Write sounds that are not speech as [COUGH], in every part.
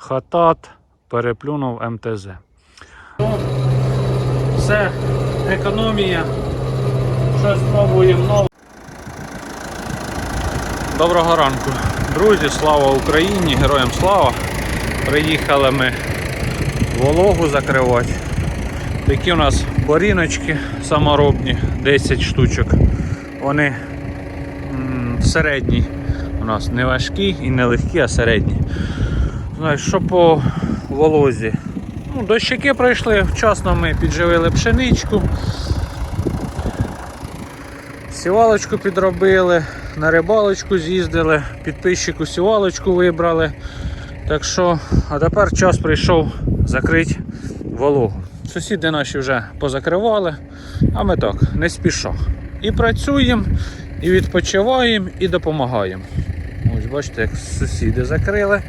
Хатат переплюнув МТЗ. Все, економія. Щось спробуємо. Доброго ранку, друзі, слава Україні, героям слава. Приїхали ми вологу закривати. Такі у нас боріночки саморобні, 10 штучок. Вони середні. У нас не важкі і не легкі, а середні. Знаєш, що по волозі? Ну, дощики пройшли, вчасно ми підживили пшеничку. Сівалочку підробили, на рибалочку з'їздили, підписчику сівалочку вибрали. Так що, а тепер час прийшов закрити вологу. Сусіди наші вже позакривали, а ми так, не спіша. І працюємо, і відпочиваємо, і допомагаємо. Ось бачите, як сусіди закрили.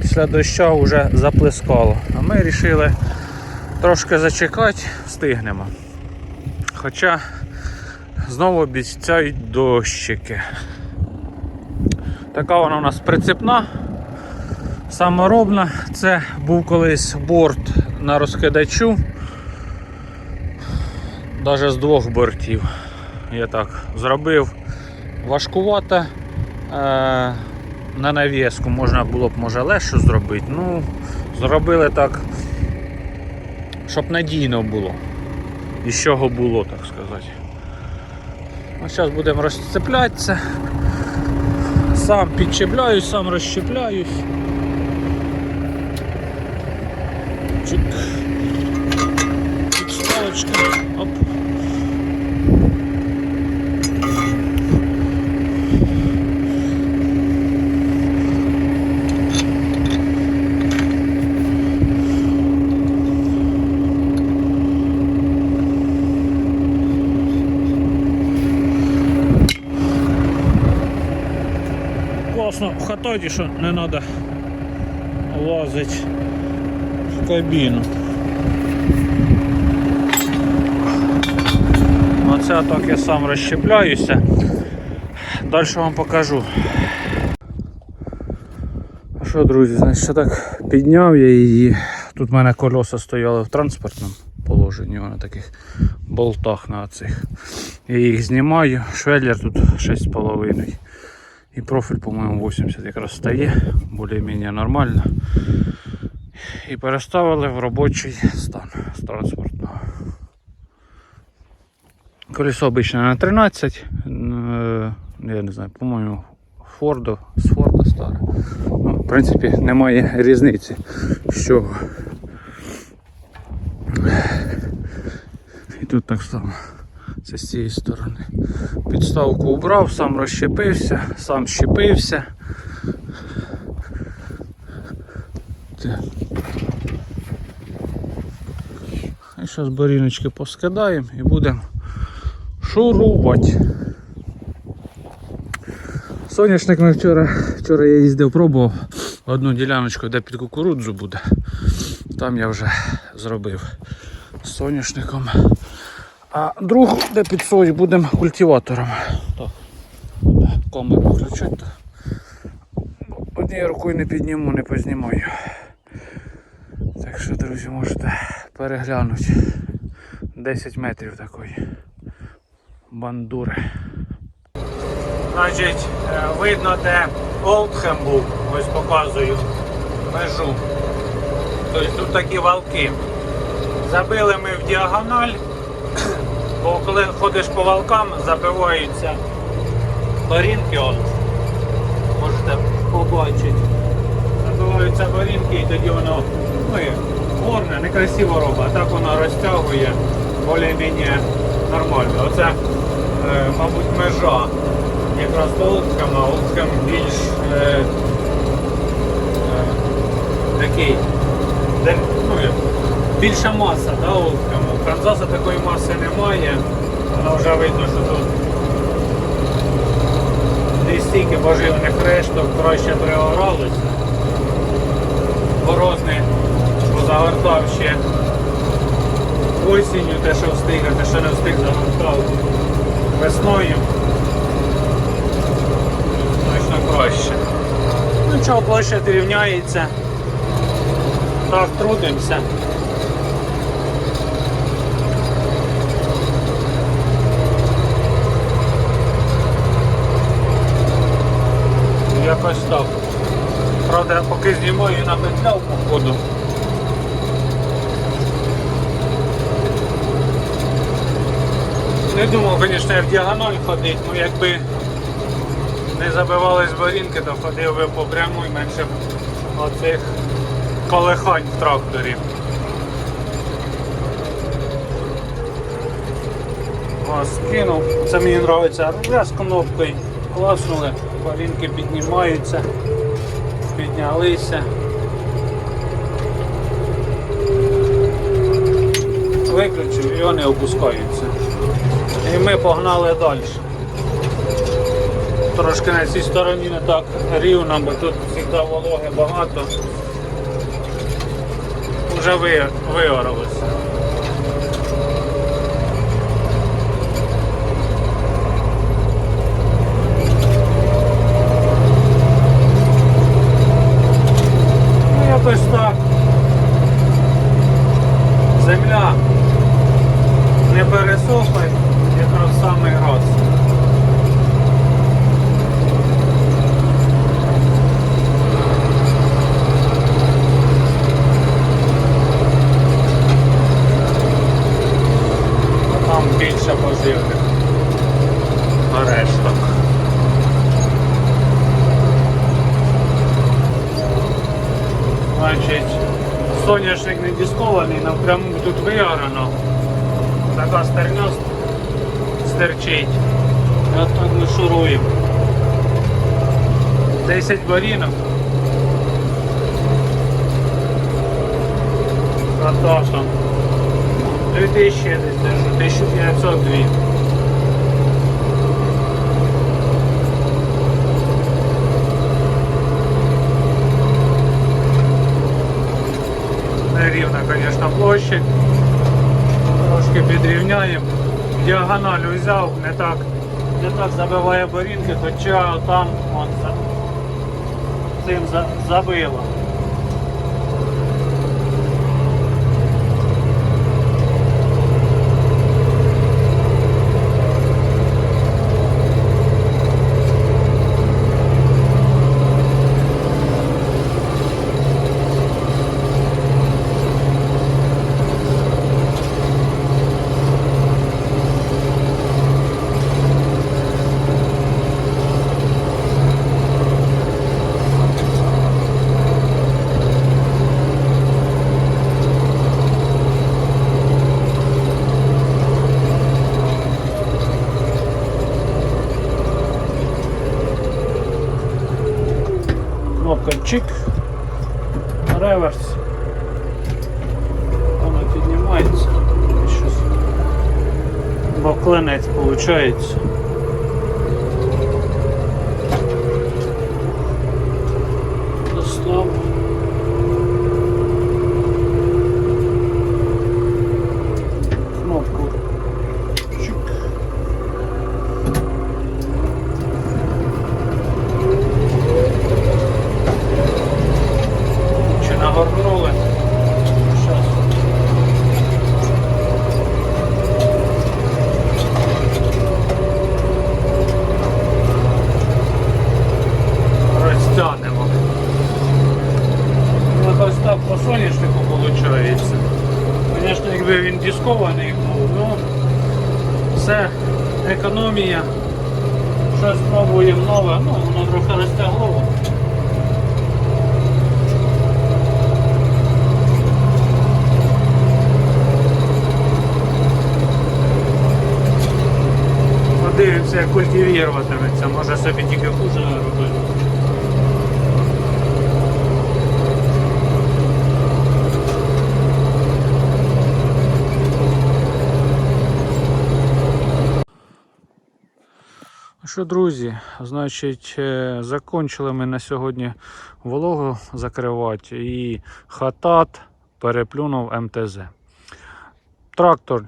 Після дощу вже заплескало. А ми вирішили трошки зачекати, встигнемо. Хоча знову обіцяють дощики. Така вона у нас прицепна, саморобна. Це був колись борт на розкидачу. Навіть з двох бортів. Я так зробив важкувато. На навіску можна було б може легше зробити. Ну, зробили так, щоб надійно було. І з чого було, так сказати. Ну, зараз будемо розцеплятися. Сам підчепляюсь, сам розщепляюсь. Чик. Підставочка. Оп. В хатоді, що не треба лазити в кабіну. Оце так я сам розщепляюся. Далі вам покажу. Що, друзі, значить, так підняв я її. Тут в мене колеса стояли в транспортному положенні, на таких болтах на цих. Я їх знімаю, швеллер тут 6,5. І профіль, по-моєму, 80 якраз стає, більш-менш нормально. І переставили в робочий стан з транспортного. Колесо обычно на 13, е, я не знаю, по-моєму, Фордо, з Форда старе. Ну, в принципі, немає різниці чого. І тут так само. Це з цієї сторони. Підставку убрав, сам розщепився, сам щепився. І зараз боріночки поскидаємо і будемо шурувати. Соняшник ми вчора, вчора я їздив, пробував одну діляночку, де під кукурудзу буде. Там я вже зробив соняшником. А другу, де під сою, будемо культиватором. Так. Камеру включати. то Однією рукою не підніму, не познімаю. Так що, друзі, можете переглянути. 10 метрів такої бандури. Значить, е, видно, де Олдхем був, ось показую межу. Тобто тут такі валки. Забили ми в діагональ, бо коли ходиш по валкам, забиваються борінки, от, можете побачити. Забиваються борінки і тоді воно ну, горне, некрасиво робить, а так воно розтягує більш-менш нормально. Оце, е, мабуть, межа якраз до а Олдхем більш е, е, такий, де, ну, більша маса да, Олдхему. Канзаса такої маси немає, воно вже видно, що тут не стільки поживних решток краще переоралося. Борозни позагортав ще осінню, те, що встиг, а те, що не встиг, загортав весною. Значно краще. Ну чого, площа рівняється. Так, трудимося. Якось так. Правда, поки знімаю на петляв походу. Не думав, звісно, я в діагональ ходити, ну якби не забивались борінки, то ходив би по пряму і менше б оцих колихань в тракторі. О, скинув. Це мені подобається руля з кнопкою. Класнули, борінки піднімаються, піднялися. Виключив і вони опускаються. І ми погнали далі. Трошки на цій стороні не так рівно, бо тут завжди вологи багато. Вже ви, виоралося. Ну, якось так. Земля не пересохла, якраз самий раз. А Там більше поживних решток. Значить, соняшник не дискований, напряму тут виорано. Така стерня стерчить. І от так ми шуруємо. 10 барінок. Наташа. 2000 я десь держу, 1502. Площадь. Трошки підрівняємо. Діагональ взяв, не так, не так забиває борінки, хоча там он цим за, забило. Кнопка чик. Реверс. Воно піднімається. Щось. Бо клинець виходить. Достав. Кнопку. Чик. Чи нагорнули? Щас. Розтягнемо. Ну, Якось так по соняшнику виходить. Звісно, якби був, ну все, економія. Щось спробуємо нове, ну воно трохи розтягло. Подивимося, як культивіруватиметься, може собі тільки хуже робити. Що, друзі, значить, е, закончили ми на сьогодні вологу закривати і хатат переплюнув МТЗ. Трактор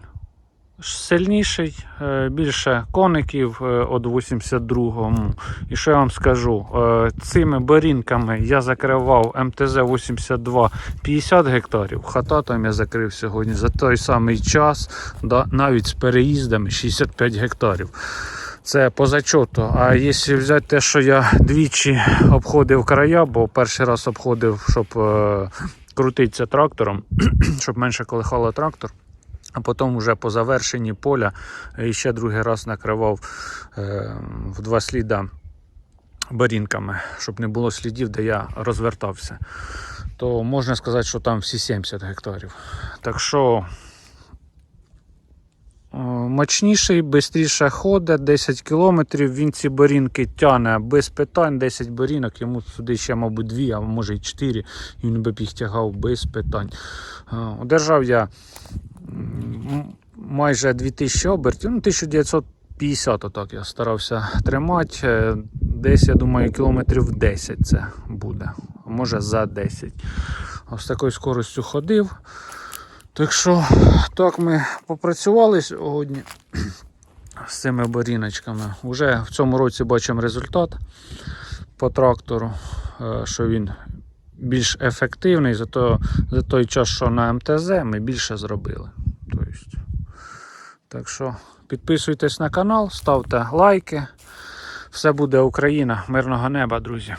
сильніший, е, більше коників е, от 82-му. І що я вам скажу? Цими борінками я закривав МТЗ-82 50 гектарів. Хататом я закрив сьогодні за той самий час, навіть з переїздами 65 гектарів. Це по зачоту. А якщо взяти те, що я двічі обходив края, бо перший раз обходив, щоб е, крутитися трактором, [CLEARS THROAT] щоб менше колихало трактор. А потім вже по завершенні поля е, ще другий раз накривав е, в два сліда барінками, щоб не було слідів, де я розвертався. То можна сказати, що там всі 70 гектарів. Так що мощніший, швидше ходить, 10 кілометрів. Він ці борінки тяне без питань, 10 борінок, йому сюди ще, мабуть, 2, а може й 4. І він би їх тягав без питань. Е, Одержав я майже 2000 обертів, ну 1950 отак я старався тримати. Е, Десь, я думаю, кілометрів 10 це буде, може за 10. Ось такою скоростю ходив. Так що, так ми попрацювали сьогодні з цими боріночками. Уже в цьому році бачимо результат по трактору, е, що він більш ефективний, зато за той час, що на МТЗ, ми більше зробили. Тобто, так що підписуйтесь на канал, ставте лайки. Все буде Україна, мирного неба, друзі.